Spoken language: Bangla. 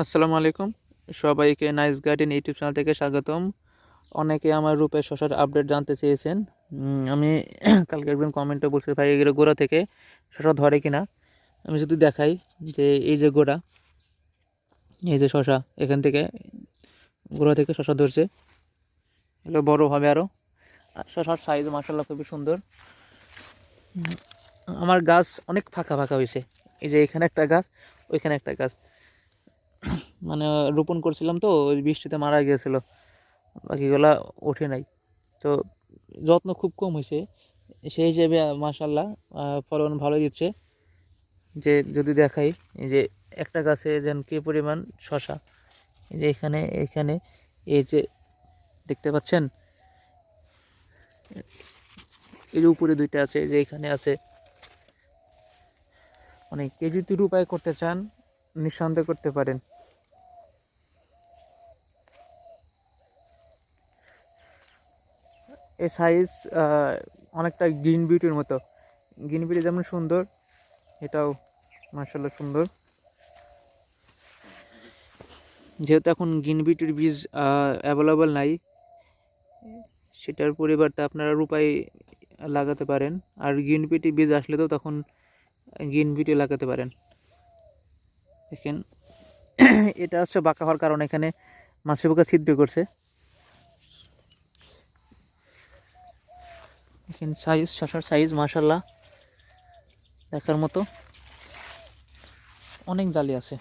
আসসালামু আলাইকুম। সবাইকে নাইস গার্ডেন ইউটিউব চ্যানেল থেকে স্বাগতম। অনেকে আমার রূপে শশার আপডেট জানতে চেয়েছেন। আমি কালকে একজন কমেন্টে বলছি, ভাই, এগুলো গোড়া থেকে শশা ধরে কিনা? আমি যদি দেখাই যে এই যে গোড়া, এই যে শশা, এখান থেকে গোড়া থেকে শশা ধরছে। এগুলো বড় হবে আরও শশার সাইজ মাসাল্লাহ খুবই সুন্দর। আমার গাছ অনেক ফাঁকা ফাঁকা হয়েছে। এই যে এখানে একটা গাছ, ওইখানে একটা গাছ। মানে রোপণ করছিলাম তো, ওই বৃষ্টিতে মারা গিয়েছিল। বাকিগুলা ওঠে নাই। তো যত্ন খুব কম হয়েছে। সেই হিসেবে মাসাল্লাহ ফলন ভালো দিচ্ছে। যে যদি দেখাই যে একটা গাছে যেন কী পরিমাণ শশা যে এখানে এখানে, এই যে দেখতে পাচ্ছেন? এর উপরে দুইটা আছে যে এখানে আছে। মানে কেজি যদি উপায় করতে চান, নিঃসন্দেহ করতে পারেন। এই সাইজ অনেকটা গ্রিন বিউটির মতো। গ্রিন বিউটি যেমন সুন্দর, এটাও মার্শাল্লাহ সুন্দর। যেহেতু এখন গ্রিন বিউটির বীজ অ্যাভেলেবল নাই, সেটার পরিবর্তে আপনারা রূপাই লাগাতে পারেন। আর গ্রিন বিউটি বীজ আসলে তো তখন গ্রিন বিউটি লাগাতে পারেন। দেখেন, এটা হচ্ছে বাঁকা হওয়ার কারণে এখানে মাছে পোকা ছিদ্র করছে। দেখেন সাইজ শশার সাইজ মার্শাল্লাহ দেখার মতো। অনেক জালি আছে।